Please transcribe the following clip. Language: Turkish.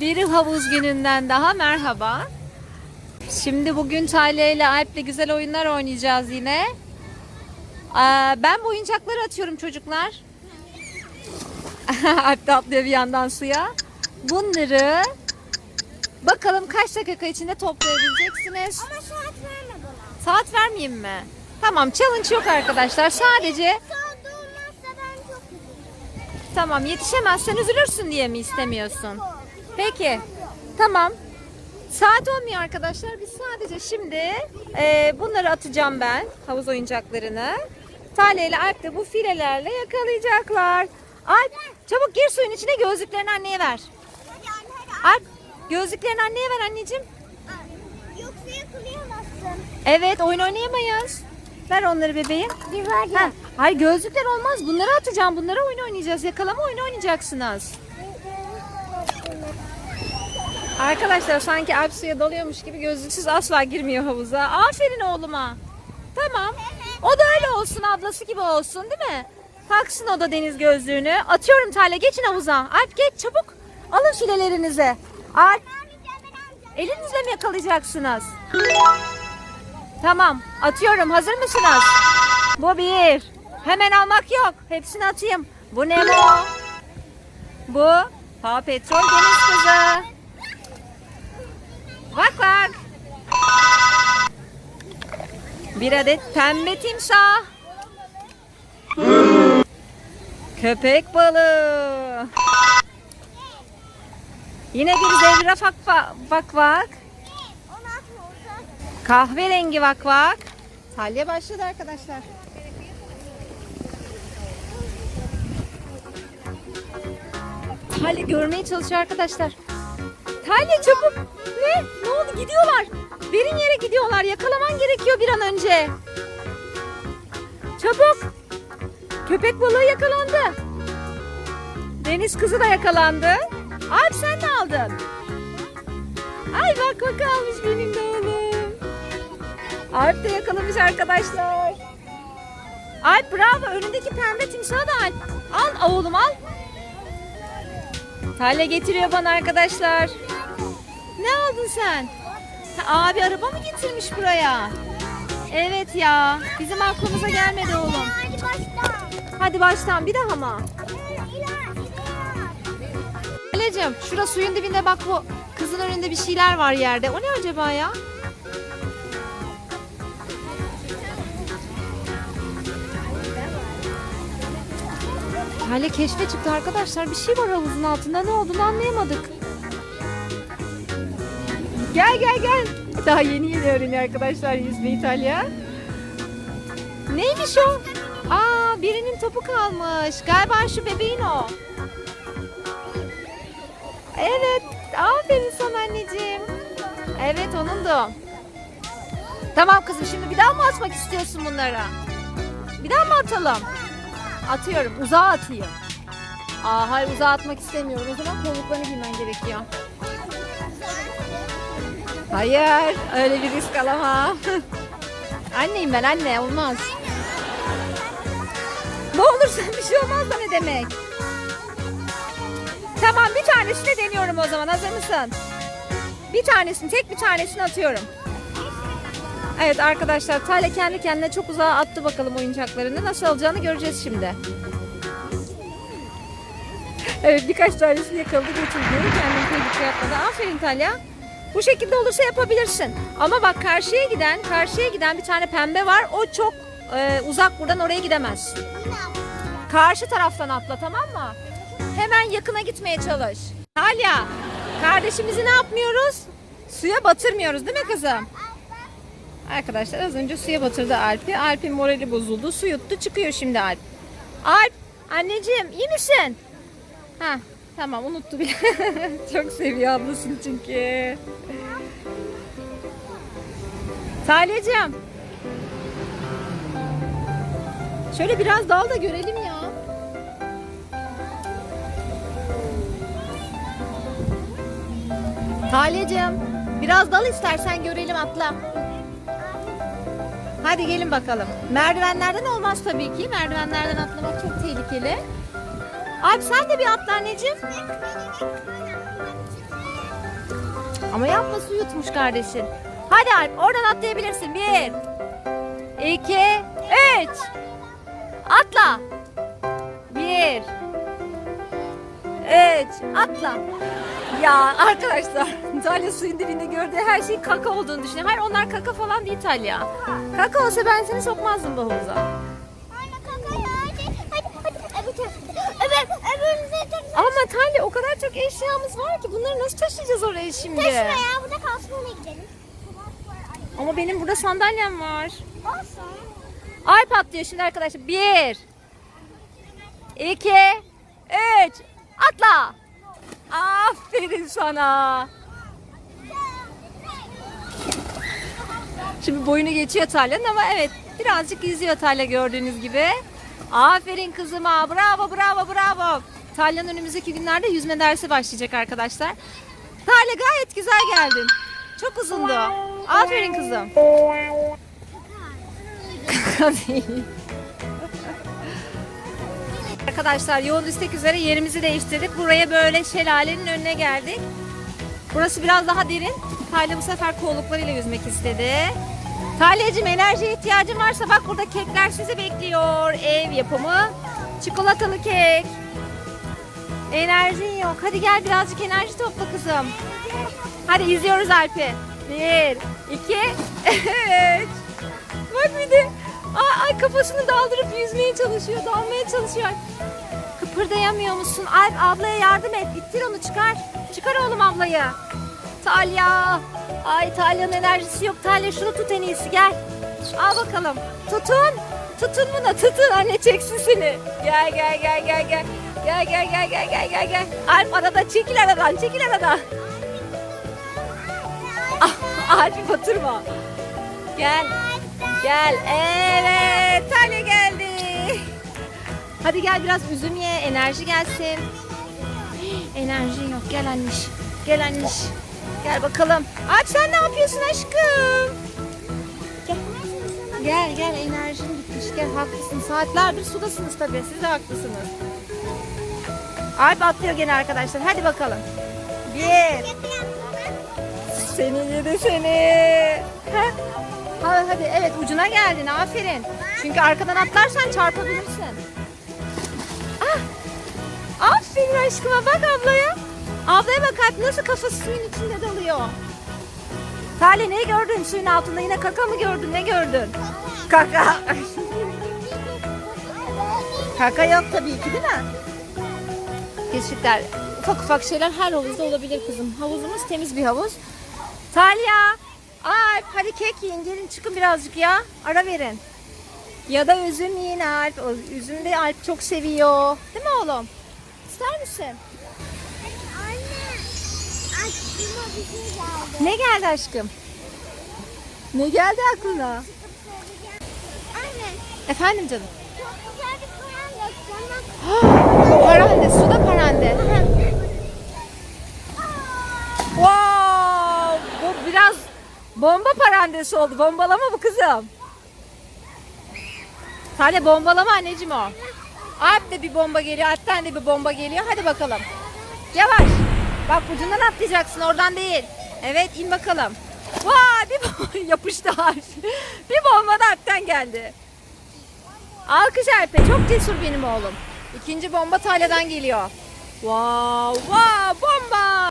Bir havuz gününden daha merhaba. Şimdi bugün Talya ile Alp'le güzel oyunlar oynayacağız yine. Aa, ben bu oyuncakları atıyorum çocuklar. Alp de atlıyor bir yandan suya. Bunları bakalım kaç dakika içinde toplayabileceksiniz. Ama saat verme bana. Saat vermeyeyim mi? Tamam challenge yok arkadaşlar. Sadece Saat olmazsa ben çok üzülürüm. Tamam yetişemezsen üzülürsün diye mi istemiyorsun? Peki. Tamam. Saat olmuyor arkadaşlar. Biz sadece şimdi e, bunları atacağım ben. Havuz oyuncaklarını. Tale ile Alp de bu filelerle yakalayacaklar. Alp çabuk gir suyun içine gözlüklerini anneye ver. Alp gözlüklerini anneye ver anneciğim. Yoksa yakalayamazsın. Evet oyun oynayamayız. Ver onları bebeğim. Ha, hayır gözlükler olmaz. Bunları atacağım. Bunlara oyun oynayacağız. Yakalama oyunu oynayacaksınız. Arkadaşlar sanki Alp suya dalıyormuş gibi gözlüksüz asla girmiyor havuza. Aferin oğluma. Tamam. O da öyle olsun ablası gibi olsun değil mi? Taksın o da deniz gözlüğünü. Atıyorum Talya geçin havuza. Alp geç çabuk. Alın filelerinizi. Alp elinizle mi yakalayacaksınız? Tamam atıyorum hazır mısınız? Bu bir. Hemen almak yok. Hepsini atayım. Bu Nemo. Bu Paw Patrol Deniz Kızı. Bak bak. Bir adet pembe timsah. Köpek balığı. Yine bir zebra bak bak bak. bak. Onu atma olsa. Kahverengi bak bak. Talya başladı arkadaşlar. Talya görmeye çalışıyor arkadaşlar. Talya çabuk. Ne? Ne oldu? Gidiyorlar. Derin yere gidiyorlar. Yakalaman gerekiyor bir an önce. Çabuk. Köpek balığı yakalandı. Deniz kızı da yakalandı. Alp sen ne aldın? Ay bak bak almış benim de oğlum. Alp de yakalamış arkadaşlar. Alp bravo önündeki pembe timsahı da Alp. Al oğlum al. Talya getiriyor bana arkadaşlar. Ne aldın sen? Ha, abi araba mı getirmiş buraya? Evet ya. Bizim aklımıza gelmedi oğlum. Hadi başla. Hadi baştan bir daha mı? Alecim şurada suyun dibinde bak bu kızın önünde bir şeyler var yerde. O ne acaba ya? Hale keşfe çıktı arkadaşlar. Bir şey var havuzun altında. Ne olduğunu anlayamadık. Gel gel gel. Daha yeni yeni öğreniyor arkadaşlar yüzme İtalya. Neymiş o? Aa birinin topu kalmış. Galiba şu bebeğin o. Evet. Aferin sana anneciğim. Evet onun da. Tamam kızım şimdi bir daha mı atmak istiyorsun bunlara? Bir daha mı atalım? Atıyorum. Uzağa atayım. Aa hayır uzağa atmak istemiyorum. O zaman kolluklarını giymen gerekiyor. Hayır. Öyle bir risk alamam. Anneyim ben anne. Olmaz. Ne olursa bir şey olmaz da ne demek? Tamam bir tanesini deniyorum o zaman. Hazır mısın? Bir tanesini, tek bir tanesini atıyorum. Evet arkadaşlar Talya kendi kendine çok uzağa attı bakalım oyuncaklarını. Nasıl alacağını göreceğiz şimdi. Evet birkaç tanesini yakaladı götürdü. Kendini tehlikeye atmadı. Aferin Talya. Bu şekilde olursa yapabilirsin. Ama bak karşıya giden, karşıya giden bir tane pembe var. O çok e, uzak buradan oraya gidemez. Karşı taraftan atla tamam mı? Hemen yakına gitmeye çalış. Talya, kardeşimizi ne yapmıyoruz? Suya batırmıyoruz değil mi kızım? Arkadaşlar az önce suya batırdı Alp'i. Alp'in morali bozuldu. Su yuttu çıkıyor şimdi Alp. Alp, anneciğim iyi misin? Ha, tamam unuttu bile. Çok seviyor ablasını çünkü. Talya'cığım. Şöyle biraz dal da görelim ya. Talya'cığım biraz dal istersen görelim atla. Hadi gelin bakalım. Merdivenlerden olmaz tabii ki. Merdivenlerden atlamak çok tehlikeli. Alp sen de bir atla anneciğim. Ama yapma su yutmuş kardeşin. Hadi Alp oradan atlayabilirsin. Bir, iki, üç. Atla. Bir, üç. Atla. Ya arkadaşlar Talya suyun dibinde gördüğü her şeyin kaka olduğunu düşünüyor. Hayır onlar kaka falan değil Talya. Kaka olsa ben seni sokmazdım tek Ama Talya o kadar çok eşyamız var ki bunları nasıl taşıyacağız oraya şimdi? taşıma ya. Burada kalsın ona gidelim. Ama benim burada sandalyem var. Olsun. Alp atlıyor şimdi arkadaşlar. Bir, iki, üç. Atla. Aferin sana. Şimdi boyunu geçiyor Talya'nın ama evet birazcık yüzüyor Talya gördüğünüz gibi. Aferin kızıma. Bravo bravo bravo. Talya'nın önümüzdeki günlerde yüzme dersi başlayacak arkadaşlar. Talya gayet güzel geldin. Çok uzundu. Aferin kızım. Arkadaşlar yol istek üzere yerimizi değiştirdik. Buraya böyle şelalenin önüne geldik. Burası biraz daha derin. Talya bu sefer kolluklarıyla yüzmek istedi. Talya'cığım enerjiye ihtiyacın varsa bak burada kekler sizi bekliyor. Ev yapımı çikolatalı kek. Enerjin yok. Hadi gel birazcık enerji topla kızım. Hadi izliyoruz Alp'i. Bir, iki, üç. Bak bir de ay, ay kafasını daldırıp yüzmeye çalışıyor, dalmaya çalışıyor. Kıpırdayamıyor musun? Alp ablaya yardım et. İttir onu çıkar. Çıkar oğlum ablayı. Talya. Ay Talya'nın enerjisi yok. Talya şunu tut en iyisi gel. Al bakalım. Tutun. Tutun buna tutun. Anne çeksin seni. Gel gel gel gel gel. Gel gel gel gel gel gel gel. Alp arada çekil aradan çekil aradan. Ah, Alp'i batırma. Gel. Gel. Evet. Talya geldi. Hadi gel biraz üzüm ye. Enerji gelsin. Enerjin yok. Gel anneş. Gel anneş. Gel bakalım. Alp sen ne yapıyorsun aşkım? Gel. Gel gel enerjin gitmiş. Gel haklısın. Saatlerdir sudasınız tabii. Siz de haklısınız. Alp atlıyor gene arkadaşlar. Hadi bakalım. Bir. Seni yedi seni. Heh. Ha, hadi evet ucuna geldin aferin. Çünkü arkadan atlarsan çarpabilirsin. Ah. Aferin aşkıma bak ablaya. Ablaya bak Alp nasıl kafası suyun içinde dalıyor. Tali ne gördün suyun altında yine kaka mı gördün ne gördün? Kaka. Kaka yok tabii ki değil mi? Keşifler ufak ufak şeyler her havuzda olabilir kızım. Havuzumuz temiz bir havuz. Talya, Alp hadi kek yiyin gelin çıkın birazcık ya. Ara verin. Ya da üzüm yiyin Alp. O üzüm de Alp çok seviyor. Değil mi oğlum? İster misin? Anne. Aklıma bir şey geldi. Ne geldi aşkım? Ne geldi aklına? Anne. Efendim canım. Çok güzel bir koyan göstermek. parande, suda parande. Wow! Bu biraz bomba parandesi oldu. Bombalama bu kızım. Tane bombalama anneciğim o. Alp de bir bomba geliyor, Alp'ten de bir bomba geliyor. Hadi bakalım. Yavaş. Bak ucundan atlayacaksın, oradan değil. Evet, in bakalım. Vay, bir bomba yapıştı Alp. Bir bomba da Alp'ten geldi. Alkış Alp'e. Çok cesur benim oğlum. İkinci bomba Talya'dan geliyor. Wow, wow.